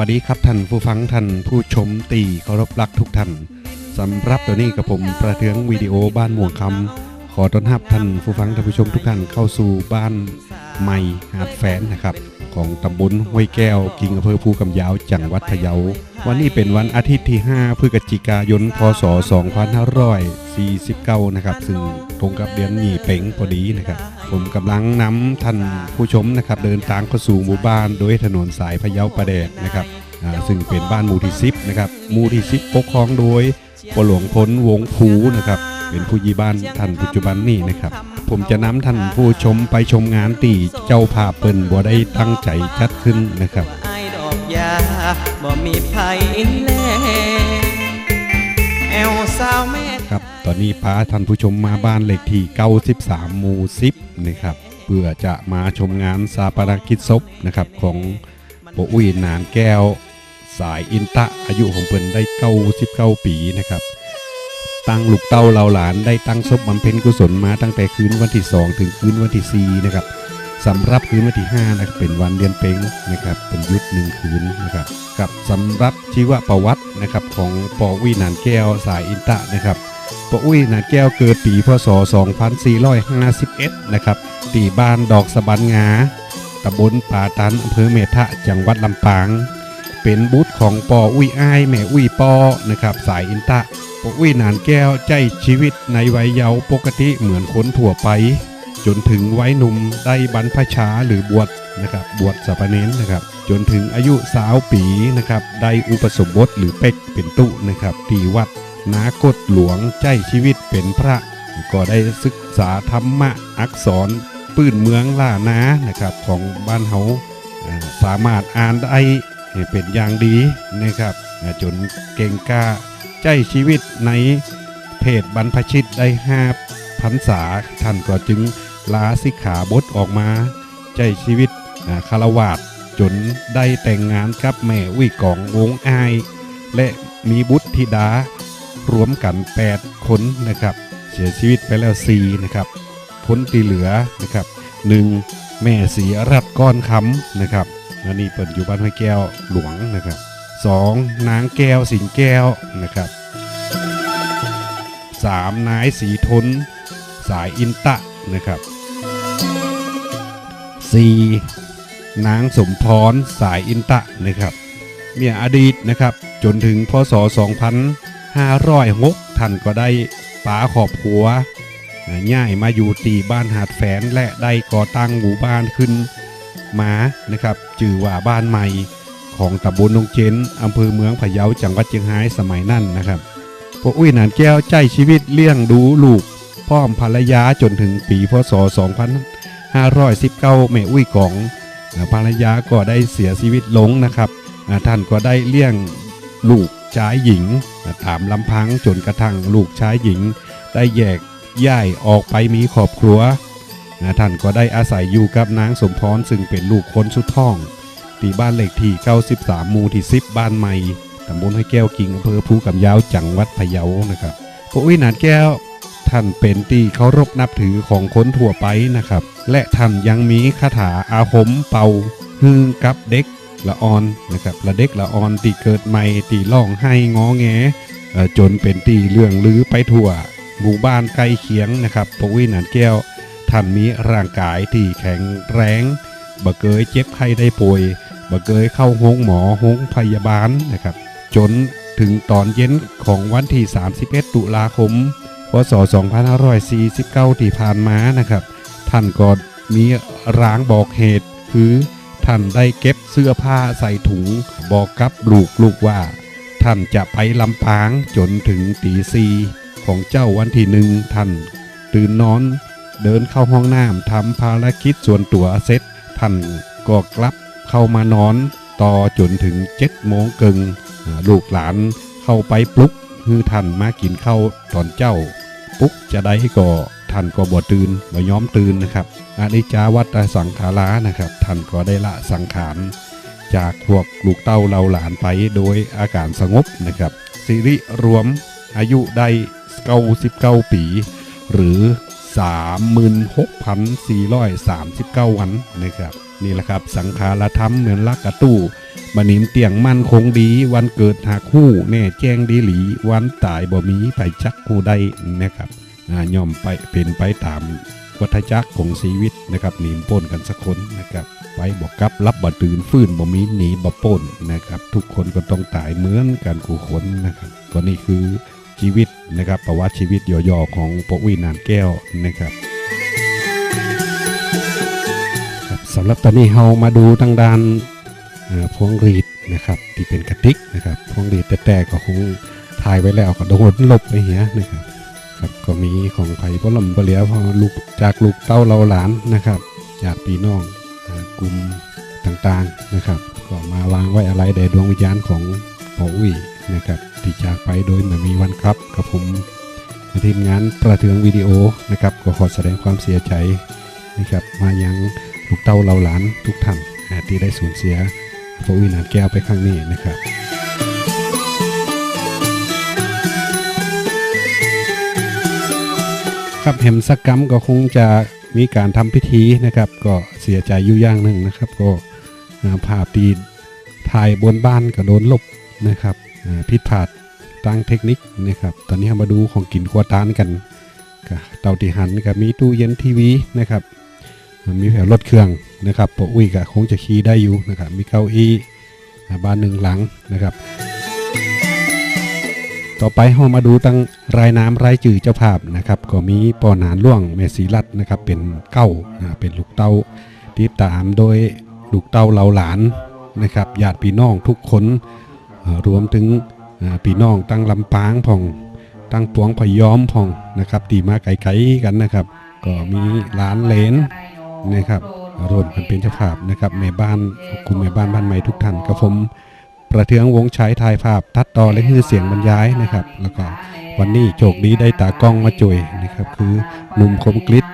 สวัสดีครับท่านผู้ฟังท่านผู้ชมตีเคารพรักทุกท่านสำหรับตัวนี้กับผมประเทืองวิดีโอบ้านม่วงคำขอต้อนรับท่านผู้ฟังท่านผู้ชมทุกท่านเข้าสู่บ้านใหม่หาดแฟนนะครับ ของตำบลห้วยแก้ว กิงอำเภอภูกำยาวจังหวัดพะเยา วันนี้เป็นวันอาทิตย์ที่ 5 พฤศจิกายน พศ 2549 นะครับ ซึ่งตรงกับเดือนมีเป่งพอดีนะครับ ผมกำลังนำท่านผู้ชมนะครับ เดินทางเข้าสู่หมู่บ้านโดยถนนสายพะเยาประแดดนะครับซึ่งเป็นบ้านหมู่ที่ซินะครับหมู่ที่ซิปกครองโดยปหลวงพลวงภูนะครับ เป็นผู้ยีบ้านท่านปัจจุบันนี่นะครับ ผมจะนำท่านผู้ชมไปชมงานตีเจ้าภาพเปิ่นบ่ได้ตั้งใจจัดขึ้นนะครับไอ้ดอกยาบ่มีไผแลแอวสาวแม่ครับตอนนี้พาท่านผู้ชมมาบ้านเลขที่ 93หมู่10นะครับเพื่อจะมาชมงานสาปนกิจศพนะครับของปอุ้ยนานแก้ว สายอินตะอายุของเพิ่นได้ 99 ปีนะครับ ตั้งลูกเต้าเราหลานได้ตั้งศพบำเพ็ญกุศลมาตั้งแต่คืนวันที่ 2 ถึงคืนวันที่ 4 นะครับสำหรับคืนวันที่5นะเป็นวันเดือนเพ็งนะครับ เป็นยุทธหนึ่งคืนนะครับกับสำหรับชีวประวัตินะครับของปออุ้ยนานแก้วสายอินตะนะครับปออุ้ยนานแก้วเกิดปีพศ 2451 นะครับตีบ้านดอกสะบันงาตำบลป่าตันอำเภอเมทะจังหวัดลำปาง เป็นบุตรของปออุ้ยอ้ายแม่อุ้ยปอนะครับสายอินตะปกวินานแก้วใจชีวิตในวัยเยาว์ปกติเหมือนคนทั่วไป จนถึงวัยหนุ่มได้บรรพชาหรือบวชนะครับบวชสามเณรนะครับ จนถึงอายุสาวปีนะครับได้อุปสมบทหรือเป็กเป็นตุนะครับที่วัดนากฎหลวงใจชีวิตเป็นพระ ก็ได้ศึกษาธรรมะอักษรปื้นเมืองล่านานะครับของบ้านเฮาอ่าสามารถอ่านได้ เป็นอย่างดีนะครับจนเก่งกล้าใจชีวิตในเพจบรรพชิตได้ห้าพันษาท่านก็จึงลาสิกขาบทออกมา ใจชีวิตคารวาสจนได้แต่งงานกับแม่วิกองวงอาย และมีบุตรธิดารวมกัน 8 คนนะครับ เสียชีวิตไปแล้ว 4 นะครับ พ้นที่เหลือนะครับ 1. แม่สีรัดก้อนคำนะครับ อันนี้เปิดอยู่บ้านห้วยแก้วหลวงนะครับ 2. นางแก้วสิงแก้วนะครับ 3. นายสีทน สายอินตะนะครับ 4. นางสมพรสายอินตะนะครับเมียอดีตนะครับจนถึงพศ 2506ท่านก็ได้ป๋าขอบครัวอ่าย้ายมาอยู่ตีบ้านหาดแฝนและได้ก่อตั้งหมู่บ้านขึ้น มานะครับจื่อว่าบ้านใหม่ของตำบลนงเจนอำเภอเมืองพะเยาจังหวัดเชียงรายสมัยนั้นนะครับพวกอุ้ยหนานแก้วใจชีวิตเลี้ยงดูลูกพร้อมภรรยาจนถึงปีพศ 2519แม่อุ้ยกองภรรยาก็ได้เสียชีวิตลงนะครับท่านก็ได้เลี้ยงลูกชายหญิงตามลำพังจนกระทั่งลูกชายหญิง ได้แยกย้ายออกไปมีครอบครัว อ่าท่านก็ได้อาศัยอยู่กับนางสมพรซึ่งเป็นลูกคนสุดท้องที่บ้านเลขที่ 93 หมู่ที่ 10 บ้านใหม่ตำบลห้วยแก้วกิ่งอำเภอภูกำยาวจังหวัดพะเยานะครับพระอุ้ยหนานแก้วท่านเป็นที่เคารพนับถือของคนทั่วไปนะครับ และท่านยังมีคาถาอาคมเป่าฮือกับเด็กละออนนะครับละเด็กละออนตีเกิดใหม่ตีร้องให้งอแงจนเป็นตีเรื่องลือไปทั่ว หมู่บ้านใกล้เคียงนะครับพระอุ้ยหนานแก้ว ท่านมีร่างกายที่แข็งแรงบ่เกยเจ็บไข้ได้ป่วยบ่เกยเข้าห้องหมอห้องพยาบาลนะครับ จนถึงตอนเย็นของวันที่ 31 ตุลาคม พศ 2549 ที่ผ่านมานะครับ ท่านก็มีร้างบอกเหตุคือท่านได้เก็บเสื้อผ้าใส่ถุงบอกกับลูกลูกว่า ท่านจะไปลำปางจนถึงตีซีของเจ้าวันที่หนึ่งท่านตื่นนอน เดินเข้าห้องน้ำทำภารกิจส่วนตัวเสร็จท่านก็กลับเข้ามานอนต่อจนถึงเจ็ดโมงเกิงอ่าลูกหลานเข้าไปปลุกคือท่านมากินข้าวตอนเจ้าปลุกจะได้ก็ท่านก็บ่ตื่นบ่ย้อมตื่นนะครับอานิจาวัตสังขารานะครับท่านก็ได้ละสังขาร จากพวกลูกเต้าเราหลานไปโดยอาการสงบนะครับสิริรวมอายุได้99ปี หรือ 36,439 วันนะครับนี่แหละครับสังขารธรรมเหมือนลักกระตู้บันิมเตียงมั่นคงดี วันเกิดหาคู่แน่แจ้งดีหลี วันตายบ่มีไผจักคู่ใดนะครับอ่าย่อมไปเป็นไปตามวัฏจักรของชีวิตนะครับหนีป้นกันสักคนนะครับไปบอกกับรับบ่ตื่นฟื้นบ่มีหนีบ่ป้นนะครับ ทุกคนก็ต้องตายเหมือนกันคู่คนนะครับก็นี่คือชีวิต นะครับประวัติชีวิตย่อๆของปวินานแก้วนะครับสำหรับตอนนี้เรามาดูทางด้านพวงรีดนะครับที่เป็นกระติกนะครับพวงรีดแต่ๆก็คงถ่ายไว้แล้วก็โดนลบไปเหียนะครับครับก็มีของไผ่พลมปเหลียวพอลูกจากลูกเต้าเราหลานนะครับจากพี่น้องกลุ่มต่างๆนะครับ ก็มาวางไว้อะไรแด่ดวงวิญญาณของปออุ้ย นะครับที่จากไปโดยไม่มีวันครับกับผมทีมงานประเทืองวิดีโอนะครับก็ขอแสดงความเสียใจนะครับมายังลูกเต้าเราหลานทุกท่านอ่าที่ได้สูญเสียพระวินานแก้วไปครั้งนี้นะครับครับแหมสกกรรมก็คงจะมีการทำพิธีนะครับก็เสียใจอยู่อย่างหนึ่งนะครับ ก็ภาพตีถ่ายบนบ้านก็โดนลบนะครับ ผิดพลาดตั้งเทคนิคนะครับตอนนี้มาดูของกินครัวตานกันกเตาตีหันกับมีตู้เย็นทีวีนะครับมีแผงรถเครื่องนะครับปอุ้ยก็คงจะขี่ได้อยู่นะครับมีเก้าอี้บ้านหนึ่งหลังนะครับ ต่อไปเรามาดูตั้งรายน้ำรายจื่อเจ้าภาพนะครับก็มีปอหนานล่วงแม่ศรีรัตน์นะครับเป็นเก้านะเป็นลูกเต้าติดตามโดยลูกเต้าเหล่าหลานนะครับญาติพี่น้องทุกคน รวมถึงพี่น้องตั้งลำปางพ่อง ตั้งปวงพย้อมพ่องนะครับตีมาไกลๆกันนะครับ ก็มีหลานเลนนะครับรวมกันเป็นเจ้าภาพนะครับแม่บ้านกลุ่มแม่บ้านบ้านใหม่ทุกท่านกับผมประเทืองวงใช้ถ่ายภาพทัดต่อและคือเสียงบรรยายนะครับ แล้วก็วันนี้โชคดีได้ตากล้องมาจ่วยนะครับ คือหนุ่มคมกลิศ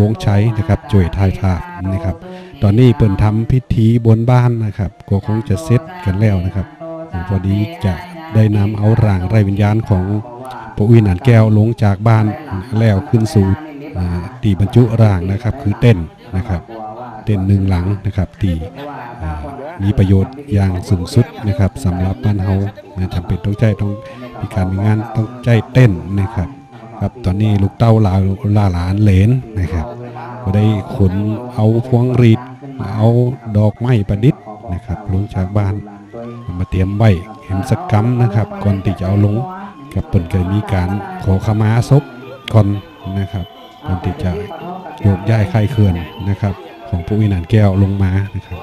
วงใช้นะครับจ่วยถ่ายภาพนะครับ ตอนนี้เปิ่นทำพิธีบนบ้านนะครับก็คงจะเสร็จกันแล้วนะครับ พอดีจะได้นำเอาร่างไร้วิญญาณของปวินานแก้วลงจากบ้านแล้วขึ้นสู่ตีบรรจุร่างนะครับ คือเต้นนะครับ เต้นหนึ่งหลังนะครับที่อ่ามีประโยชน์อย่างสูงสุดนะครับสำหรับบ้านเฮานะจำเป็นต้องใจต้องมีการมีงานต้องใจเต้นนะครับ ครับตอนนี้ลูกเต้าลาลาหลานเหลนนะครับก็ได้ขนเอาพวงรีดเอาดอกไม้ประดิษฐ์นะครับลงจากบ้าน มาเตรียมไว้เห็นสักกรรมนะครับ ก่อนที่จะเอาลงกับเปิ่นเคยมีการขอขมาศพก่อนนะครับก่อนที่จะโยกย้ายค่ายเคลื่อนนะครับ ของผู้วินานแก้วลงมานะครับ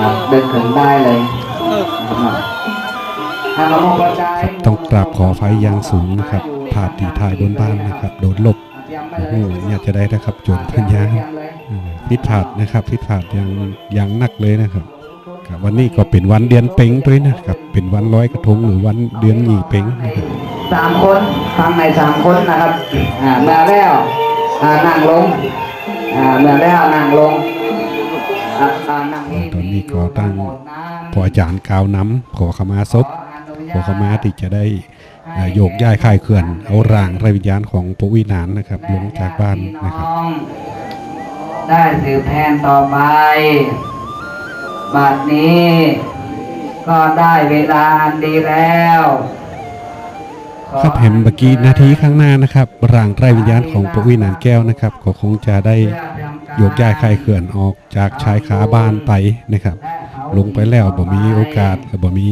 อะเดินถึงได้เลยนะครับถ้าเรามองกระจายครับต้องกราบขอไฟอย่างสูงนะครับภาพที่ถ่ายบนบ้านนะครับโดนลบโอ้โหอยากจะได้นะครับโจนพันยาเออพิดพลาดนะครับพิดพลาดอย่างอย่างหนักเลยนะครับ ครับวันนี้ก็เป็นวันเดือนเพ็งด้วยนะครับ เป็นวันร้อยกระทงหรือวันเดือนหยี่เพ็งนะครับสามคนฟังในสามคนนะครับอ่าเมื่อแล้วอ่านั่งลงอ่าเมื่อแล้วนั่งลงอ่าอ่านั่งตอนนี้ก็ตั้งพออาจารย์กล่าวน้ำขอขมาศพขอขมาที่จะได้เอ่อโยกย้ายค่ายเคลื่อน เอาร่างไร้วิญญาณของปวินานนะครับลงจากบ้านนะครับองได้สืบแทนต่อไป บัดนี้ ก็ได้เวลาอันดีแล้วขอครับเห็นเมื่อกี้นาทีข้างหน้านะครับร่างไร้วิญญาณของปวินานแก้วนะครับก็คงจะได้โยกย้ายค่ายเคลื่อนออกจากชายคาบ้านไปนะครับ ลงไปแล้วบ่มีโอกาสบ่มี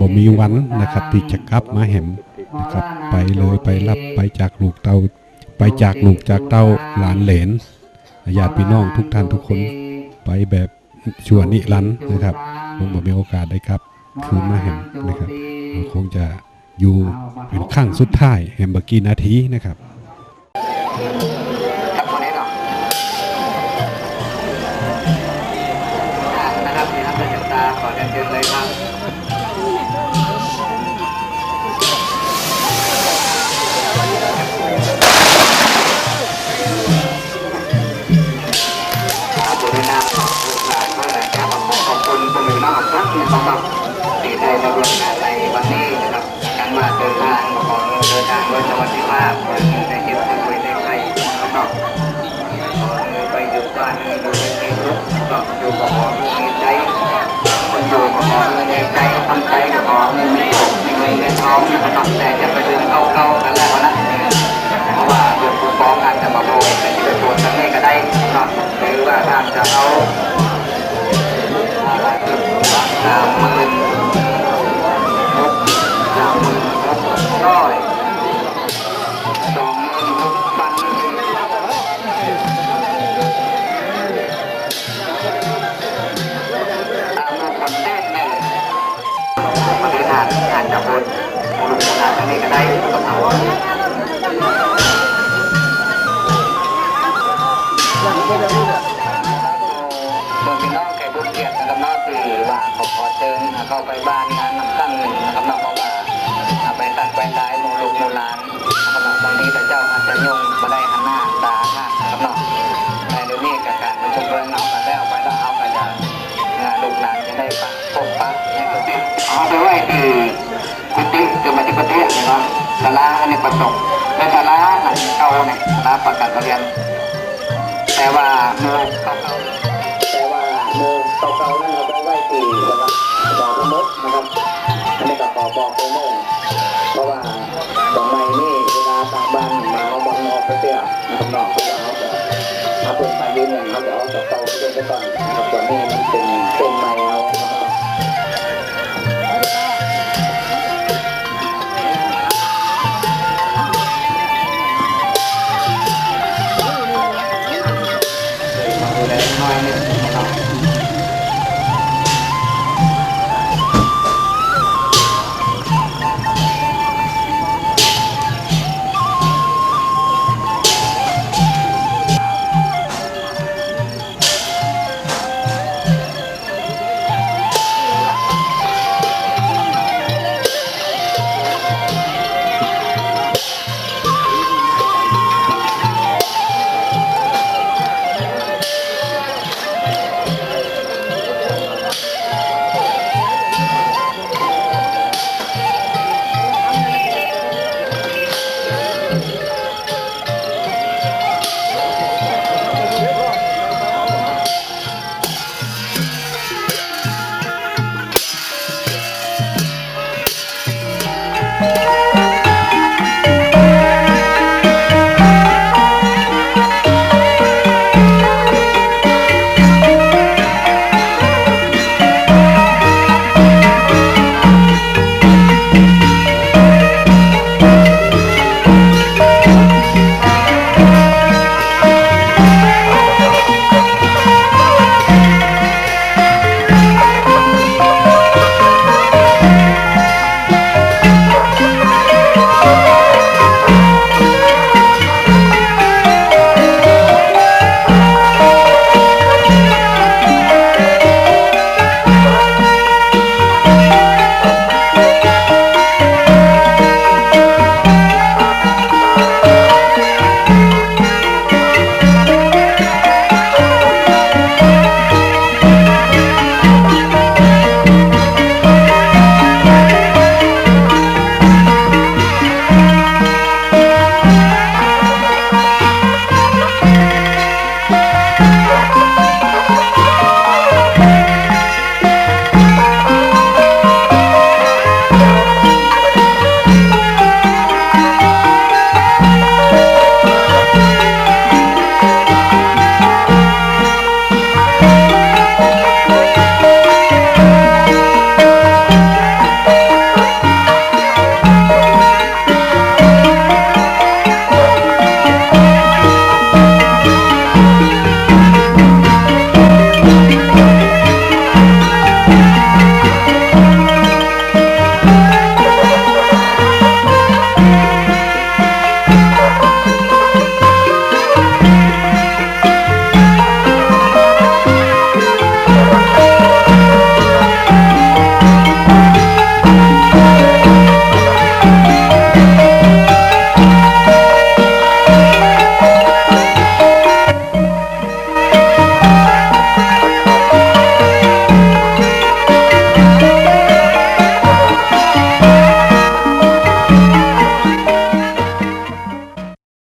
บ่มีวันนะครับที่จะกลับมาแหมนะครับไปเลยไปรับไปจากลูกเตาไปจากลูกจากเต้าหลานเหลนญาติพี่น้องทุกท่านทุกคนไปแบบ ชั่วนิรันดร์นะครับคงบ่มีโอกาสได้ครับ คืนมาแหมนะครับคงจะอยู่เป็นข้างสุดท้ายแหมเมื่อกี้นาทีนะครับ ภาพในที่ว่าคุยในใครก็ไปอยู่บ้านอยู่ในทุกก็อยู่กับหอมใใจคนอยู่กับหอมในใจทำใจกับหอมไม่มีผมไม่มีเงินทองแต่จะไปดึงเข้าเข้ากันแล้วนะ เชิญเข้าไปบ้านงานน้ำตั้งหนึ่งนะครับนอกเพราะว่าไปตัดไปได้มูลูกมูลานนะครับบางทีแต่เจ้าอาจจะยงมาได้หันหน้าตาหักนะครับนอกแต่เดี๋ยวนี้กับการประชุมเรื่องเอากันแล้วไปแล้วเอากันจะงานลูกหลานจะได้ปะพบปะในกุฏิเอาไปไว้คือกุฏิคือมาที่กุฏินะครับศาลาอันประสบและศาลาหลังเก่าเนี่ยศาลาประกาศเรียนแต่ว่าโมเก่า ดอกมดนะครับอันนี้ก็ขอบอกโปรโมทเพราะว่าตรงในนี่เวลาตางบ้านมาเอาบอลนอกไปเตี้ยนะครับนอกเขาจะเอาแต่ถ้าเปิดมายืนอย่างเขาจะเอาจากเตาไปไปก่อนนะครับส่วนนี้มันเป็นเป็นไม้เอา